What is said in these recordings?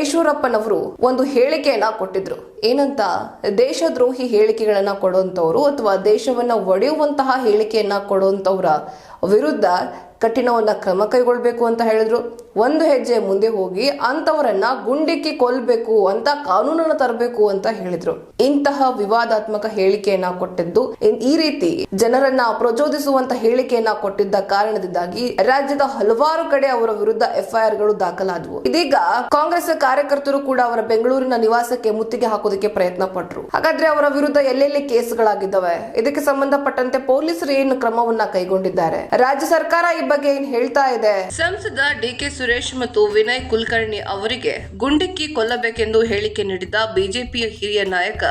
ಈಶ್ವರಪ್ಪನವರು ಒಂದು ಹೇಳಿಕೆಯನ್ನ ಕೊಟ್ಟಿದ್ರು. ಏನಂತ? ದೇಶದ್ರೋಹಿ ಹೇಳಿಕೆಗಳನ್ನ ಕೊಡುವಂತವ್ರು ಅಥವಾ ದೇಶವನ್ನ ಒಡೆಯುವಂತಹ ಹೇಳಿಕೆಯನ್ನ ಕೊಡುವಂತವ್ರ ವಿರುದ್ಧ ಕಠಿಣವನ್ನ ಕ್ರಮ ಕೈಗೊಳ್ಬೇಕು ಅಂತ ಹೇಳಿದ್ರು. ಒಂದು ಹೆಜ್ಜೆ ಮುಂದೆ ಹೋಗಿ ಅಂತವರನ್ನ ಗುಂಡಿಕ್ಕಿ ಕೊಲ್ಬೇಕು ಅಂತ ಕಾನೂನನ್ನ ತರಬೇಕು ಅಂತ ಹೇಳಿದ್ರು. ಇಂತಹ ವಿವಾದಾತ್ಮಕ ಹೇಳಿಕೆಯನ್ನ ಕೊಟ್ಟಿದ್ದು ಈ ರೀತಿ ಜನರನ್ನ ಪ್ರಚೋದಿಸುವಂತ ಹೇಳಿಕೆಯನ್ನ ಕೊಟ್ಟಿದ್ದ ಕಾರಣದಿಂದಾಗಿ ರಾಜ್ಯದ ಹಲವಾರು ಕಡೆ ಅವರ ವಿರುದ್ಧ ಎಫ್ಐಆರ್ಗಳು ದಾಖಲಾದವು. ಇದೀಗ ಕಾಂಗ್ರೆಸ್ ಕಾರ್ಯಕರ್ತರು ಕೂಡ ಅವರ ಬೆಂಗಳೂರಿನ ನಿವಾಸಕ್ಕೆ ಮುತ್ತಿಗೆ ಹಾಕೋದಕ್ಕೆ ಪ್ರಯತ್ನ ಪಟ್ರು. ಹಾಗಾದ್ರೆ ಅವರ ವಿರುದ್ಧ ಎಲ್ಲೆಲ್ಲಿ ಕೇಸ್ಗಳಾಗಿದ್ದಾವೆ? ಇದಕ್ಕೆ ಸಂಬಂಧಪಟ್ಟಂತೆ ಪೊಲೀಸರು ಏನು ಕ್ರಮವನ್ನ ಕೈಗೊಂಡಿದ್ದಾರೆ? ರಾಜ್ಯ ಸರ್ಕಾರ ಈ ಬಗ್ಗೆ ಏನ್ ಹೇಳ್ತಾ ಇದೆ? ಸಂಸದ ಡಿಕೆ ಸುರೇಶ್ ಮತ್ತು ವಿನಯ್ ಕುಲಕರ್ಣಿ ಅವರಿಗೆ ಗುಂಡಿಕ್ಕಿ ಕೊಲ್ಲಬೇಕೆಂದು ಹೇಳಿಕೆ ನೀಡಿದ್ದ ಬಿಜೆಪಿಯ ಹಿರಿಯ ನಾಯಕ,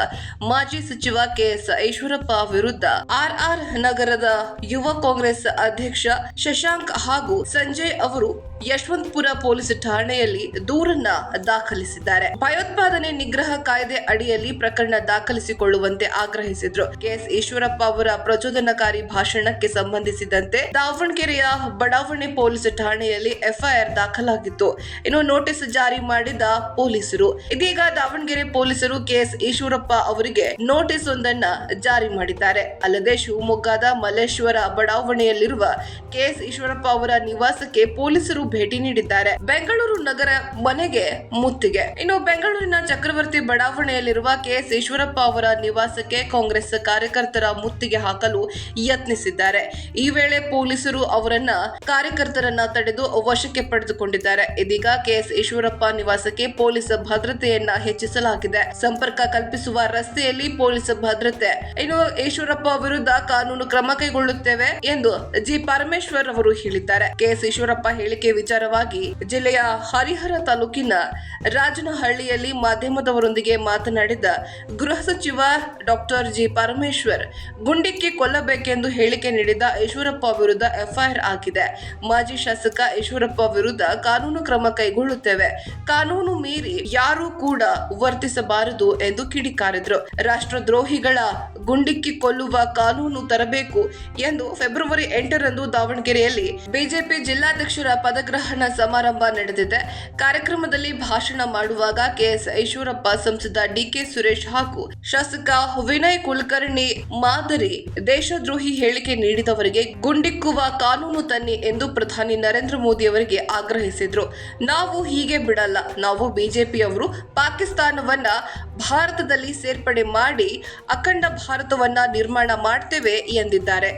ಮಾಜಿ ಸಚಿವ ಕೆಎಸ್ ಈಶ್ವರಪ್ಪ ವಿರುದ್ಧ ಆರ್ಆರ್ ನಗರದ ಯುವ ಕಾಂಗ್ರೆಸ್ ಅಧ್ಯಕ್ಷ ಶಶಾಂಕ್ ಹಾಗೂ ಸಂಜಯ್ ಅವರು ಯಶವಂತಪುರ ಪೊಲೀಸ್ ಠಾಣೆಯಲ್ಲಿ ದೂರನ್ನ ದಾಖಲಿಸಿದ್ದಾರೆ. ಭಯೋತ್ಪಾದನೆ ನಿಗ್ರಹ ಕಾಯ್ದೆ ಅಡಿಯಲ್ಲಿ ಪ್ರಕರಣ ದಾಖಲಿಸಿಕೊಳ್ಳುವಂತೆ ಆಗ್ರಹಿಸಿದ್ರು. ಕೆಎಸ್ ಈಶ್ವರಪ್ಪ ಅವರ ಪ್ರಚೋದನಕಾರಿ ಭಾಷಣಕ್ಕೆ ಸಂಬಂಧಿಸಿದಂತೆ ದಾವಣಗೆರೆಯ ಬಡಾವಣೆ ಪೊಲೀಸ್ ಠಾಣೆಯಲ್ಲಿ ಎಫ್ಐಆರ್ ದಾಖಲಾಗಿತ್ತು. ಇನ್ನು ನೋಟಿಸ್ ಜಾರಿ ಮಾಡಿದ ಪೊಲೀಸರು. ಇದೀಗ ದಾವಣಗೆರೆ ಪೊಲೀಸರು ಕೆಎಸ್ ಈಶ್ವರಪ್ಪ ಅವರಿಗೆ ನೋಟಿಸ್ ಒಂದನ್ನ ಜಾರಿ ಮಾಡಿದ್ದಾರೆ. ಅಲ್ಲದೆ ಶಿವಮೊಗ್ಗದ ಮಲ್ಲೇಶ್ವರ ಬಡಾವಣೆಯಲ್ಲಿರುವ ಕೆಎಸ್ ಈಶ್ವರಪ್ಪ ಅವರ ನಿವಾಸಕ್ಕೆ ಪೊಲೀಸರು ಭೇಟಿ ನೀಡಿದ್ದಾರೆ. ಬೆಂಗಳೂರು ನಗರ ಮನೆಗೆ ಮುತ್ತಿಗೆ. ಇನ್ನು ಬೆಂಗಳೂರಿನ ಚಕ್ರವರ್ತಿ ಬಡಾವಣೆಯಲ್ಲಿರುವ ಕೆಎಸ್ ಈಶ್ವರಪ್ಪ ಅವರ ನಿವಾಸಕ್ಕೆ ಕಾಂಗ್ರೆಸ್ ಕಾರ್ಯಕರ್ತರ ಮುತ್ತಿಗೆ ಹಾಕಲು ಯತ್ನಿಸಿದ್ದಾರೆ. ಈ ವೇಳೆ ಪೊಲೀಸರು ಅವರನ್ನ ಕಾರ್ಯಕರ್ತರನ್ನ ತಡೆದು ವಶಕ್ಕೆ ಪಡೆದುಕೊಂಡಿದ್ದಾರೆ. ಇದೀಗ ಕೆಎಸ್ ಈಶ್ವರಪ್ಪ ನಿವಾಸಕ್ಕೆ ಪೊಲೀಸ್ ಭದ್ರತೆಯನ್ನ ಹೆಚ್ಚಿಸಲಾಗಿದೆ. ಸಂಪರ್ಕ ಕಲ್ಪಿಸುವ ರಸ್ತೆಯಲ್ಲಿ ಪೊಲೀಸ್ ಭದ್ರತೆ. ಇನ್ನು ಈಶ್ವರಪ್ಪ ವಿರುದ್ಧ ಕಾನೂನು ಕ್ರಮ ಕೈಗೊಳ್ಳುತ್ತೇವೆ ಎಂದು ಜಿ. ಪರಮೇಶ್ವರ್ ಅವರು ಹೇಳಿದ್ದಾರೆ. ಕೆಎಸ್ ಈಶ್ವರಪ್ಪ ಹೇಳಿಕೆ ವಿಚಾರವಾಗಿ ಜಿಲ್ಲೆಯ ಹರಿಹರ ತಾಲೂಕಿನ ರಾಜನಹಳ್ಳಿಯಲ್ಲಿ ಮಾಧ್ಯಮದವರೊಂದಿಗೆ ಮಾತನಾಡಿದ ಗೃಹ ಸಚಿವ ಡಾಕ್ಟರ್ ಜಿ ಪರಮೇಶ್ವರ್, ಗುಂಡಿಕ್ಕಿ ಕೊಲ್ಲಬೇಕೆಂದು ಹೇಳಿಕೆ ನೀಡಿದ ಈಶ್ವರಪ್ಪ ವಿರುದ್ಧ ಎಫ್ಐಆರ್ ಆಗಿದೆ ಮಾಜಿ ಶಾಸಕ ಈಶ್ವರಪ್ಪ ವಿರುದ್ಧ ಕಾನೂನು ಕ್ರಮ ಕೈಗೊಳ್ಳುತ್ತೇವೆ. ಕಾನೂನು ಮೀರಿ ಯಾರು ಕೂಡ ವರ್ತಿಸಬಾರದು ಎಂದು ಕಿಡಿಕಾರಿದ್ರು. ರಾಷ್ಟ್ರದ್ರೋಹಿಗಳ ಗುಂಡಿಕ್ಕಿ ಕೊಲ್ಲುವ ಕಾನೂನು ತರಬೇಕು ಎಂದು ಫೆಬ್ರವರಿ ಎಂಟರಂದು ದಾವಣಗೆರೆಯಲ್ಲಿ ಬಿಜೆಪಿ ಜಿಲ್ಲಾಧ್ಯಕ್ಷರ ಪದಗ್ರಹಣ ಸಮಾರಂಭ ನಡೆದಿದೆ. ಕಾರ್ಯಕ್ರಮದಲ್ಲಿ ಭಾಷಣ ಮಾಡುವಾಗ ಕೆಎಸ್ ಈಶ್ವರಪ್ಪ ಸಂಸದ ಡಿಕೆ ಸುರೇಶ್ ಹಾಗೂ ಶಾಸಕ ವಿನಯ್ ಕುಲಕರ್ಣಿ ಮಾದರಿ ದೇಶದ್ರೋಹಿ ಹೇಳಿಕೆ ನೀಡಿದವರಿಗೆ ಗುಂಡಿಕ್ಕುವ ಕಾನೂನು ತನ್ನಿ ಎಂದು ಪ್ರಧಾನಿ ನರೇಂದ್ರ ಮೋದಿ ಅವರಿಗೆ ಆಗ್ರಹಿಸಿದ್ರು. ನಾವು ಹೀಗೆ ಬಿಡಲ್ಲ. ನಾವು ಬಿಜೆಪಿಯವರು ಪಾಕಿಸ್ತಾನವನ್ನ ಭಾರತದಲ್ಲಿ ಸೇರ್ಪಡೆ ಮಾಡಿ ಅಖಂಡ ಭಾರತವನ್ನ ನಿರ್ಮಾಣ ಮಾಡ್ತೇವೆ ಎಂದಿದ್ದಾರೆ.